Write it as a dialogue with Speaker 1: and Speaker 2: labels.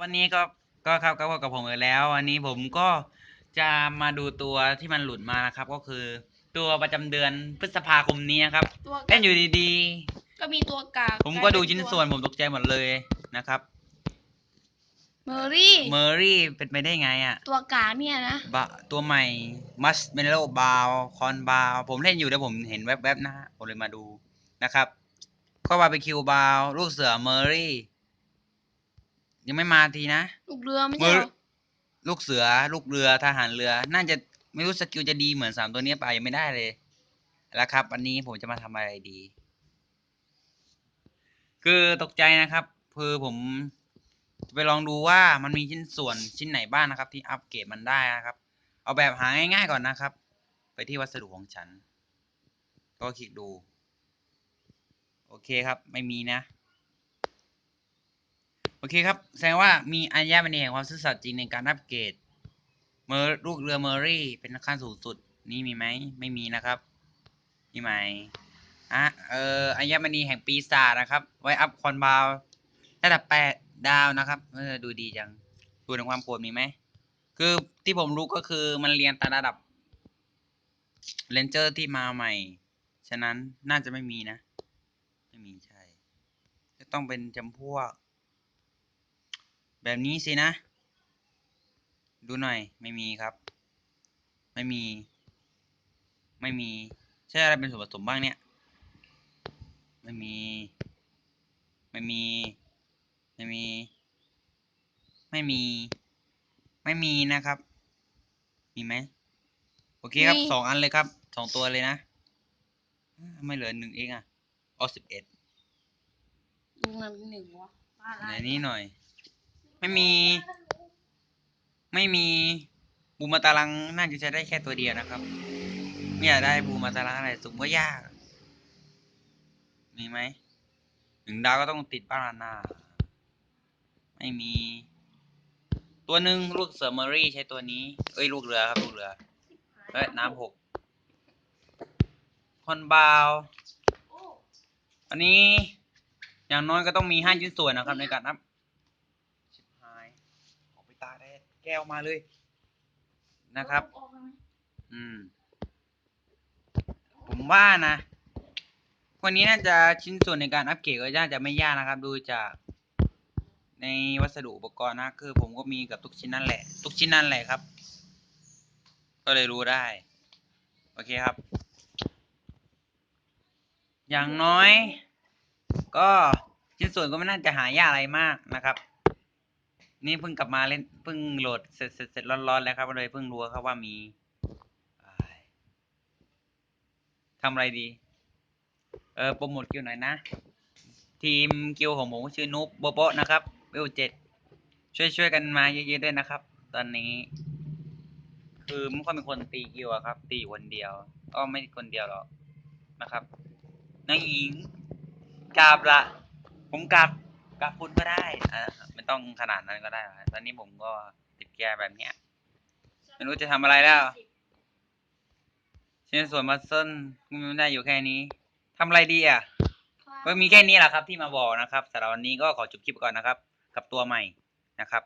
Speaker 1: วันนี้ก็ก็ครับก็พบกับผมอีกแล้ววันนี้ผมก็จะมาดูตัวที่มันหลุดมานะครับ ก็คือ ตัวประจำเดือนพฤษภาคมนี้นะครับ
Speaker 2: ตัว
Speaker 1: เล่นอยู่ดี
Speaker 2: ก็มีตัวกาก
Speaker 1: ๆ ผมก็ดูชิ้นส่วนผมตกใจหมดเลยนะครับ
Speaker 2: เมอรี่
Speaker 1: เมอรี่เป็นไปได้ไงอะ
Speaker 2: ตัวกากเนี่ยนะ
Speaker 1: บะตัวใหม่มัสเมโลบาวคอนบาวผมเล่นอยู่แล้วผมเห็นแวบๆนะฮะผมเลยมาดูนะครับ ก็บาร์บีคิวบาวลูกเสือเมอรี่ ยังไม่มาทีนะ
Speaker 2: ลูกเรือไม่
Speaker 1: เม
Speaker 2: ใช่
Speaker 1: อ
Speaker 2: เหรอ
Speaker 1: ลูกเสือลูกเรือทหารเรือ น่าจะไม่รู้สกิลจะดีเหมือนสามตัวนี้ไปยังไม่ได้เลยแล้วครับ วันนี้ผมจะมาทำอะไรดี คือตกใจนะครับคือผมจะไปลองดูว่ามันมีชิ้นส่วนชิ้นไหนบ้างนะครับ ที่อัปเกรดมันได้นะครับ เอาแบบหาง่ายๆก่อนนะครับ ไปที่วัสดุของฉัน ก็คลิกดู โอเคครับ ไม่มีนะ โอเคครับ แสดงว่ามีอัญญมณีแห่งความซื่อสัตย์จริงในการอัปเกรด เมอร์ลูกเรือเมอรี่เป็นขั้นสูงสุดนี่มีไหมไม่มีนะครับมีไหมอะเอ่ออัญมณีแห่งปีศาจนะครับ ไว้อัพคอนบาวระดับแปดดาวนะครับเออดูดีจัง ดูในความโกรธมีไหม คือที่ผมรู้ก็คือมันเรียนตามระดับเรนเจอร์ที่มาใหม่ ฉะนั้นน่าจะไม่มีนะ ไม่มีใช่ จะต้องเป็นจำพวก แบบนี้สินะ ดูหน่อยไม่มีครับ ไม่มี ไม่มี ใช่อะไรเป็นส่วนผสมบ้างเนี่ย ไม่มี ไม่มี ไม่มี ไม่มี ไม่มีนะครับ มีไหมโอเคครับ
Speaker 2: มี
Speaker 1: สองอันเลยครับสองตัวเลยนะอ้าวไม่เหลือหนึ่งเองอะอ๋อสิบเอ็ด
Speaker 2: ลุงนั้นหนึ่งวะบ้า
Speaker 1: ไหน
Speaker 2: อะไร
Speaker 1: นี้หน่อย ไม่มี ไม่มีบูมาตารังน่าจะใช้ได้แค่ตัวเดียวนะครับไม่อยากได้บูมาตารังอะไรสุ่มก็ยาก มีไหมหนึ่งดาวก็ต้องติดบ้านหน้าไม่มี ตัวหนึ่งลูกเสือเมอรี่ใช้ตัวนี้ เอ้ยลูกเรือครับลูกเรือเอ้ยน้ำหกคอนบาวอันนี้อย่างน้อยก็ต้องมีห้าชิ้นส่วนนะครับในการนับ ชิบหาย ออกไปตา แดดแก้วมาเลยนะครับ อืม ผมว่านะวันนี้น่าจะชิ้นส่วนในการอัปเกรดก็น่าจะไม่ยากนะครับ ดูจาก ในวัสดุอุปกรณ์นะ คือผมก็มีกับทุกชิ้นนั่นแหละ ทุกชิ้นนั่นแหละครับ ก็เลยรู้ได้ โอเคครับ อย่างน้อย ก็ชิ้นส่วนก็ไม่น่าจะหายากอะไรมากนะครับ นี่เพิ่งกลับมาเล่นเพิ่งโหลดเสร็จเสร็จเสร็จร้อนๆแล้วครับเลยเพิ่งรู้ครับว่ามีทำอะไรดี เออโปรโมทกิวหน่อยนะ ทีมกิวของผมชื่อนุ๊บโบโบะนะครับเวลเจ็ดช่วยช่วยกันมาเยอะๆด้วยนะครับ ตอนนี้ คือไม่ค่อยเป็นคนตีกิวอะครับ ตีคนเดียว ก็ไม่คนเดียวหรอกนะครับน้องหญิงกราบละ ผมกราบกราบคุณก็ได้อ่า ต้องขนาดนั้นก็ได้ครับตอนนี้ผมก็ติดแกแบบเนี้ย ไม่รู้จะทำอะไรแล้ว ชิ้นส่วนมัสเซิลไม่ได้อยู่แค่นี้ทำอะไรดีอะ ก็มีแค่นี้แหละครับที่มาบอกนะครับสำหรับวันนี้ก็ขอจบคลิปก่อนนะครับ กับตัวใหม่นะครับ